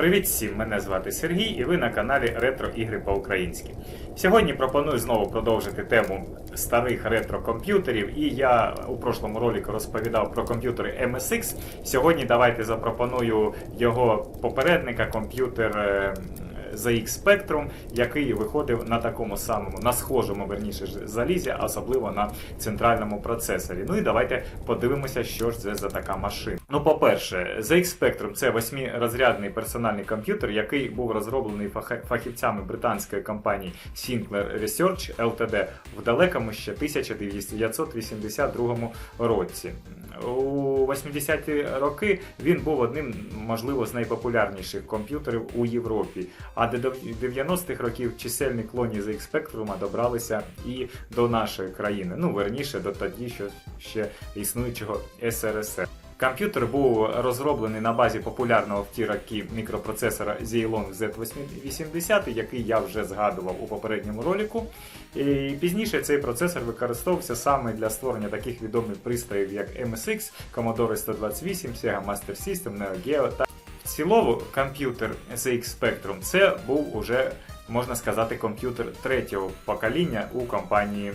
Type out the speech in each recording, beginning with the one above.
Привіт всім! Мене звати Сергій і ви на каналі Ретро Ігри по-українськи. Сьогодні пропоную знову продовжити тему старих ретро-комп'ютерів. І я у прошлому ролику розповідав про комп'ютери MSX. Сьогодні давайте запропоную його попередника, комп'ютер е, ZX Spectrum, який виходив на такому самому, на схожому верніше залізі, особливо на центральному процесорі. Ну і давайте подивимося, що ж це за така машина. Ну, по-перше, ZX Spectrum це восьмирозрядний персональний комп'ютер, який був розроблений фах- фахівцями британської компанії Sinclair Research Ltd. в далекому ще 1982 році. У 80-ті роки він був одним, можливо, з найпопулярніших комп'ютерів у Європі. А до 90-х років чисельні клоні ZX Spectrum добралися і до нашої країни. Ну, верніше, до тоді, що ще існуючого СРСР. Комп'ютер був розроблений на базі популярного в ті мікропроцесора Xeon Z80, який я вже згадував у попередньому ролику. І пізніше цей процесор використовувався саме для створення таких відомих пристроїв, як MSX, Commodore 128, Sega Master System, Neo Geo та в цілому комп'ютер ZX Spectrum це був уже, можна сказати, комп'ютер третього покоління у компанії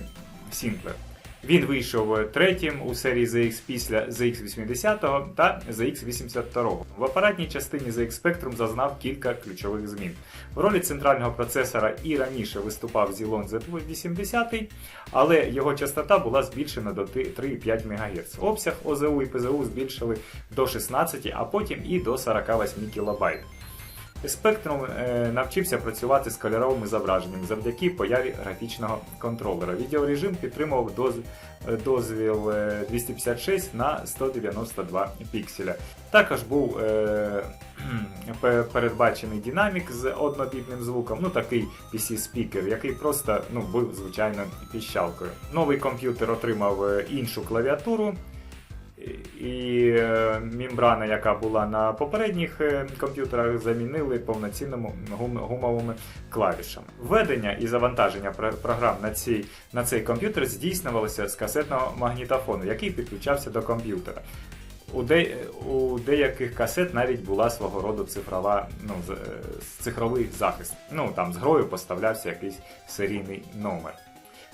Sinclair. Він вийшов третім у серії ZX після ZX80 та ZX82. В апаратній частині ZX Spectrum зазнав кілька ключових змін. В ролі центрального процесора і раніше виступав Xeon Z80, але його частота була збільшена до 3,5 МГц. Обсяг ОЗУ і ПЗУ збільшили до 16, а потім і до 48 кБ. Spectrum е, навчився працювати з кольоровими зображеннями завдяки появі графічного контролера. Відеорежим підтримував е, дозвіл е, 256 на 192 пікселя. Також був е, передбачений динамік з однобітним звуком, ну такий PC-спікер, який просто ну, був звичайно піщалкою. Новий комп'ютер отримав е, іншу клавіатуру. І е, мембрана, яка була на попередніх е, комп'ютерах, замінили повноцінними гумовими клавішами. Введення і завантаження програм на цей, на цей комп'ютер здійснювалося з касетного магнітофону, який підключався до комп'ютера. У, де, у деяких касет навіть була свого роду цифрова, ну, е, цифровий захист. Ну там з грою поставлявся якийсь серійний номер.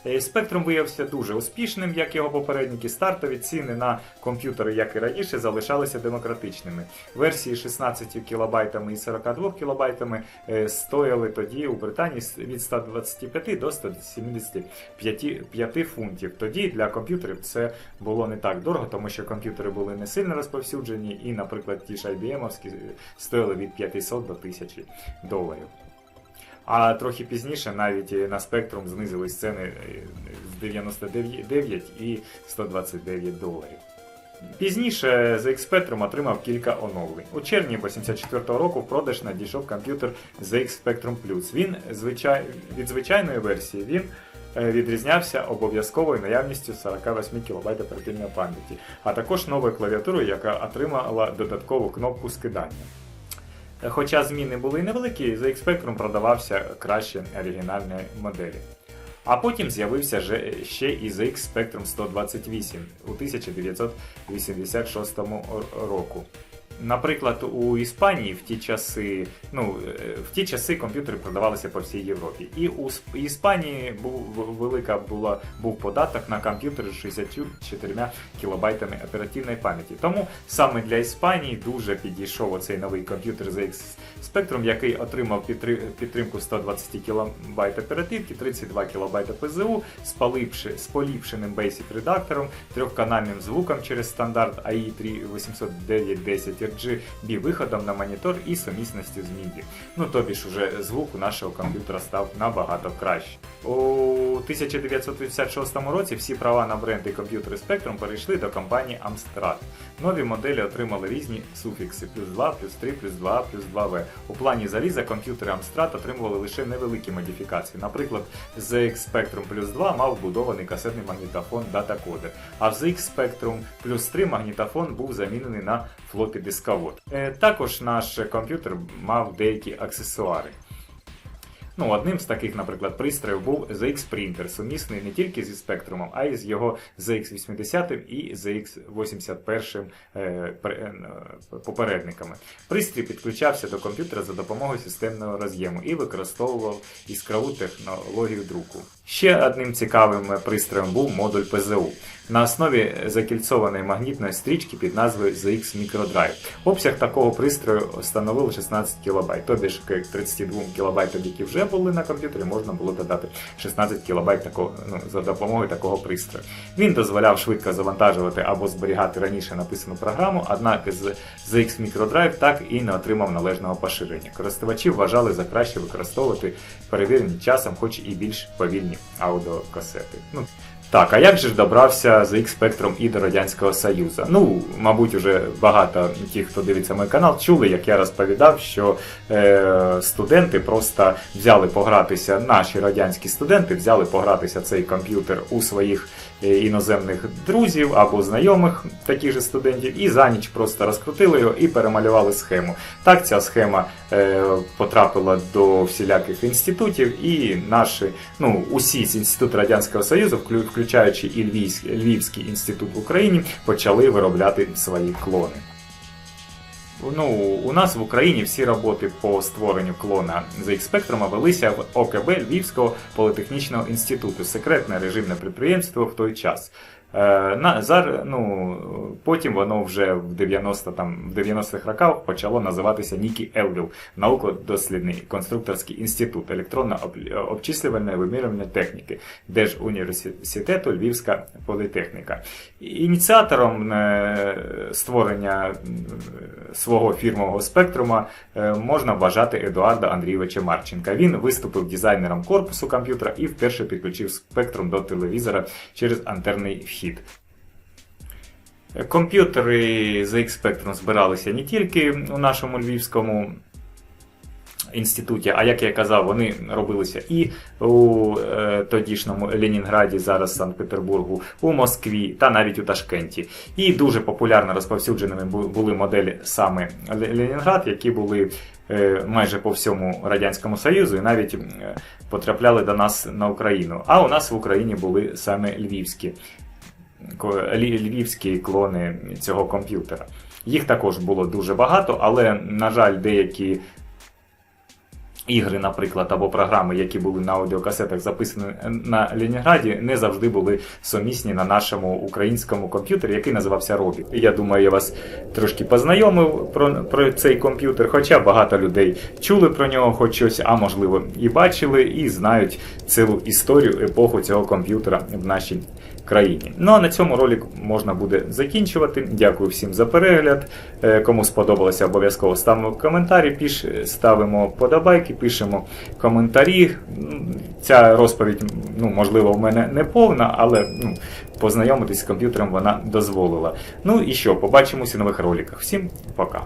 Е, Spectrum виявився дуже успішним, як його попередники. Стартові ціни на комп'ютери, як і раніше, залишалися демократичними. Версії 16 кБ і 42 кБ е, стояли тоді у Британії від 125 до 175 5 фунтів. Тоді для комп'ютерів це було не так дорого, тому що комп'ютери були не сильно розповсюджені, і, наприклад, ті ж IBM стояли від 500 до 1000 доларів. А трохи пізніше навіть на Spectrum знизились ціни е, з 99 і 129 доларів. Пізніше ZX Spectrum отримав кілька оновлень. У червні 84 року в продаж надійшов комп'ютер ZX Spectrum Plus. Він звичай... від звичайної версії він е, відрізнявся обов'язковою наявністю 48 кБ оперативної пам'яті, а також новою клавіатурою, яка отримала додаткову кнопку скидання. Хоча зміни були невеликі, ZX Spectrum продавався краще оригінальної моделі. А потім з'явився ще і ZX Spectrum 128 у 1986 року. Наприклад, у Іспанії в ті часи, ну, е, в ті часи комп'ютери продавалися по всій Європі. І у Сп- Іспанії був велика була був податок на комп'ютери з 64 кілобайтами оперативної пам'яті. Тому саме для Іспанії дуже підійшов оцей новий комп'ютер ZX Spectrum, який отримав підтримку 120 кБ оперативки, 32 кБ ПЗУ з, з поліпшеним Basic редактором, трьохканальним звуком через стандарт AI 380910 RGB виходом на монітор і сумісністю з MIDI. Ну тобі ж уже звук у нашого комп'ютера став набагато краще. У 1956 році всі права на бренд і комп'ютери Spectrum перейшли до компанії Amstrad. Нові моделі отримали різні суфікси плюс 2, плюс 3, плюс 2, плюс 2V. У плані заліза комп'ютери Amstrad отримували лише невеликі модифікації. Наприклад, ZX Spectrum плюс 2 мав вбудований касетний магнітофон датакодер, а в ZX Spectrum плюс 3 магнітофон був замінений на флопі дисковод. Е, Також наш комп'ютер мав деякі аксесуари. Ну, одним з таких, наприклад, пристроїв був ZX Printer, сумісний не тільки зі спектрумом, а й з його ZX80 і ZX81 е, е, попередниками. Пристрій підключався до комп'ютера за допомогою системного роз'єму і використовував іскрову технологію друку. Ще одним цікавим пристроєм був модуль ПЗУ на основі закільцованої магнітної стрічки під назвою ZX Microdrive. Обсяг такого пристрою становив 16 кБ, тобі ж к 32 кБ, які вже були на комп'ютері, можна було додати 16 кБ ну, за допомогою такого пристрою. Він дозволяв швидко завантажувати або зберігати раніше написану програму, однак з ZX Microdrive так і не отримав належного поширення. Користувачі вважали за краще використовувати перевірені часом, хоч і більш повільні аудіокасети. Ну, так, а як же ж добрався ZX Spectrum і до Радянського Союзу? Ну, мабуть, уже багато ті, хто дивиться мій канал, чули, як я розповідав, що е, студенти просто взяли погратися, наші радянські студенти взяли погратися цей комп'ютер у своїх е, іноземних друзів або знайомих таких же студентів, і за ніч просто розкрутили його і перемалювали схему. Так, ця схема е, потрапила до всіляких інститутів, і наші, ну, усі з інституту Радянського Союзу, включаючи і Львівський, Львівський інститут в Україні, почали виробляти свої клони. Ну, у нас в Україні всі роботи по створенню клона ZX Spectrum велися в ОКБ Львівського політехнічного інституту, секретне режимне підприємство в той час. Е, на, зар, ну, потім воно вже в 90 там, в 90-х роках почало називатися Нікі Елвіл, науково-дослідний конструкторський інститут електронно-обчислювальної вимірювальної техніки, Держуніверситету Львівська політехніка. Ініціатором е, створення свого фірмового спектрума е, можна вважати Едуарда Андрійовича Марченка. Він виступив дизайнером корпусу комп'ютера і вперше підключив спектрум до телевізора через антерний вхід. Комп'ютери ZX Spectrum збиралися не тільки у нашому львівському інституті, а як я казав, вони робилися і у е, тодішньому Ленінграді, зараз Санкт-Петербургу, у Москві та навіть у Ташкенті. І дуже популярно розповсюдженими були моделі саме Ленінград, які були е, майже по всьому Радянському Союзу і навіть е, потрапляли до нас на Україну. А у нас в Україні були саме львівські львівські клони цього комп'ютера. Їх також було дуже багато, але, на жаль, деякі ігри, наприклад, або програми, які були на аудіокасетах записані на Ленінграді, не завжди були сумісні на нашому українському комп'ютері, який називався Робі. Я думаю, я вас трошки познайомив про, про цей комп'ютер, хоча багато людей чули про нього хоч щось, а можливо і бачили, і знають цілу історію епоху цього комп'ютера в нашій країні. Ну а на цьому ролик можна буде закінчувати. Дякую всім за перегляд. Е, Кому сподобалося, обов'язково ставимо коментарі, піш, ставимо подобайки, пишемо коментарі. Ця розповідь, ну, можливо, в мене не повна, але ну, познайомитись з комп'ютером вона дозволила. Ну і що, побачимося в нових роликах. Всім пока.